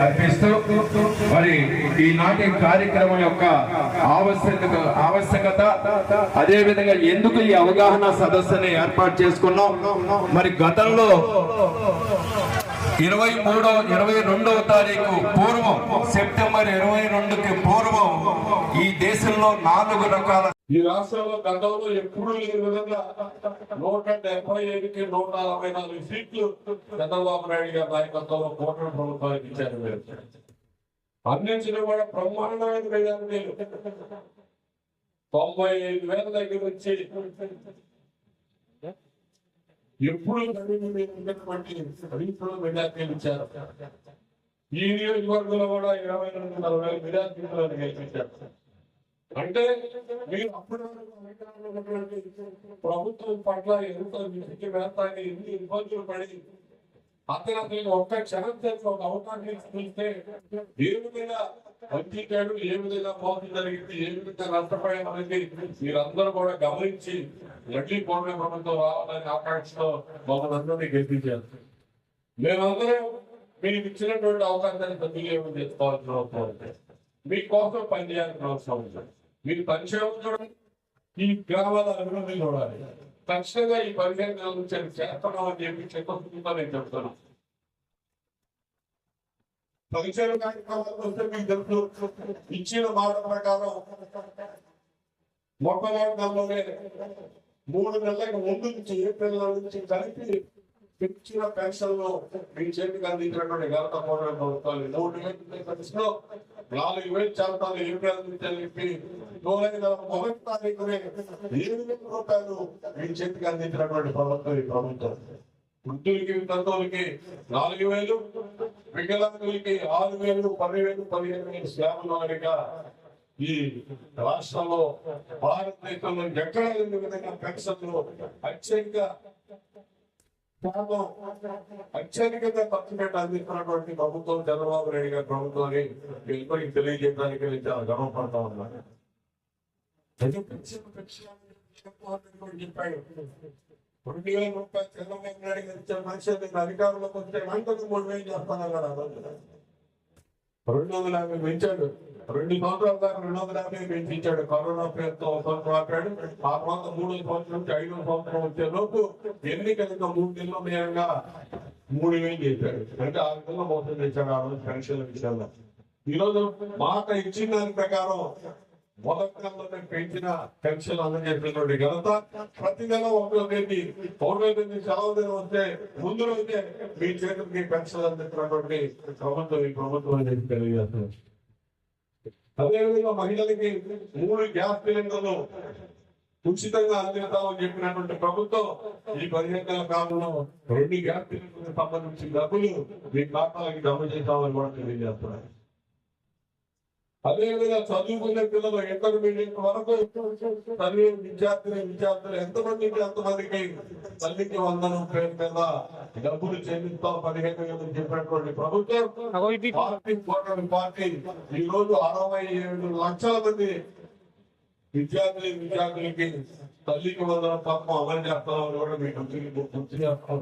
అర్పిస్తూ మరి ఈనాటి కార్యక్రమం యొక్క ఆవశ్యకత ఆవశ్యకత అదే విధంగా ఎందుకు ఈ అవగాహన సదస్సుని ఏర్పాటు చేసుకున్నాం? మరి గతంలో ఇరవై మూడో ఇరవై రెండవ తారీఖు పూర్వం సెప్టెంబర్ ఇరవై రెండుకి పూర్వం ఈ దేశంలో నాలుగు రకాల ఈ రాష్ట్రంలో గతంలో ఎప్పుడు లేని విధంగా నూట డెబ్బై ఐదుకి నూట నలభై నాలుగు సీట్లు చంద్రబాబు నాయుడు గారి నాయకత్వంలో కూటమి ప్రభుత్వానికి ఇచ్చారు. మీరు అందించిన కూడా బ్రహ్మాండమైన మెజారిటీ తొంభై ఐదు వేల దగ్గర వచ్చి ఎప్పుడు ఉన్నటువంటి రీతిలో మెజార్టీలు ఇచ్చారు. ఈ నియోజకవర్గంలో కూడా ఇరవై రెండు నలభై మెజార్టీలు గెలిపించారు అంటే మీరు అప్పుడు అధికారంలో ఉన్నటువంటి ప్రభుత్వం పట్ల ఎంత విసిగి ఎన్ని ఇబ్బందులు పడి అతను ఒక్క క్షణం చేసిన ఒక అవకాశం చూస్తే ఏ విధంగా వంచాడు ఏ విధంగా మోసం జరిగింది ఏ విధంగా నష్టపోయామనేది మీరందరూ కూడా గమనించి మళ్ళీ కోటమి ప్రభుత్వం రావాలని ఆకాంక్షతో మమ్మల్ని అందరినీ గెలిపించారు. మేమందరం మీకు ఇచ్చినటువంటి అవకాశాన్ని సద్వినియోగం చేసుకోవాల్సిన అవసరం ఉంది. మీకోసం పనిచేయాల్సిన అవసరం ఉంది. మీరు పరిచయం చూడండి. ఈ గ్రామాల అభివృద్ధి చూడాలి. ఖచ్చితంగా ఈ పదిహేను నెలల నుంచి చెప్పి చెప్పకుండా నేను చెప్తాను. పరిచయం కార్యక్రమాలకు వస్తే మీకు తెలుసు. ఇచ్చిన మాట ప్రకారం మొట్టమొదటి నెలలోనే మూడు నెలలకు ముందు నుంచి ఏప్రిల్ నెల నుంచి కలిపి పెంచిన పెన్షన్లో మీ చేతికి అందించినటువంటి ఘనత కూడా ప్రభుత్వాలు నూట నాలుగు వేలు చేస్తాను ఏప్రిల్ చెప్పి మొదటి తారీఖునే ఏడు వేల రూపాయలు మీ చేతికి అందించినటువంటి ప్రభుత్వం ఈ ప్రభుత్వం. వృద్ధులకి వితంతువులకి నాలుగు వేలు వికలాంగులకి ఆరు వేలు పదివేలు పదిహేను వేలు సేవలు వారిగా ఈ రాష్ట్రంలో భారతదేశంలో ఎక్కడ విధంగా పెన్షన్లు అత్యధిక శాతం అత్యధికంగా ఖర్చు పెట్టి అందిస్తున్నటువంటి ప్రభుత్వం చంద్రబాబు నాయుడు గారి ప్రభుత్వాన్ని మీ తెలియజేయడానికి నేను చాలా గర్వపడతా ఉన్నాను రెండు వేల రూపాయలు చంద్రబాబు నాయుడు గారు ఇచ్చిన మనిషి నేను అధికారంలోకి వస్తే గంటకు మూడు వేలు చేస్తానన్నాడు ఆ రోజు రెండు వందల యాభై పెంచాడు. రెండు సంవత్సరాల దాకా రెండు వందల యాభై పెంచాడు కరోనా పేరుతో సంవత్సరం ఆపాడు. ఆ తర్వాత మూడో సంవత్సరం నుంచి ఐదో సంవత్సరం వచ్చే లోపు ఎన్నికలు మూడు నెలల మేరంగా మూడు వేలు చేశాడు. అంటే ఆ విధంగా మోసం చేశాడు ఆ రోజు పెన్షన్ల విషయంలో. ఈరోజు మాట ఇచ్చిన దాని ప్రకారం మొదటి పెంచిన పెన్షన్ అందజేసినటువంటి ఘనత. ప్రతి నెల ఒకరు పెట్టి ఒకటో తేదీ సెలవు దినం వస్తే ముందు రోజే మీ చేతులకి పెన్షన్ అందిస్తున్నటువంటి ప్రభుత్వం ఈ ప్రభుత్వం అని తెలియజేస్తుంది. అదేవిధంగా మహిళలకి మూడు గ్యాస్ సిలిండర్లు ఉచితంగా అందిస్తామని చెప్పినటువంటి ప్రభుత్వం ఈ పదిహేను నెలల కాలంలో రెండు గ్యాస్ సిలిండర్లకు సంబంధించిన డబ్బులు మీ ఖాతాలకి జమ చేస్తామని కూడా తెలియజేస్తున్నారు. అదేవిధంగా చదువుకునే పిల్లలు ఇంటర్మీడియట్ వరకు చదివే విద్యార్థులు విద్యార్థులు ఎంతమందికి ఎంతమందికి తల్లికి వందనం పేరు మీద డబ్బులు చెల్లిస్తాం పదిహేను వేలు చెప్పినటువంటి ప్రభుత్వం పార్టీ ఈ రోజు అరవై ఏడు లక్షల మంది విద్యార్థులు విద్యార్థులకి తల్లికి వందనం పథకం అమలు చేస్తామని కూడా మీకు గుర్తు చేస్తా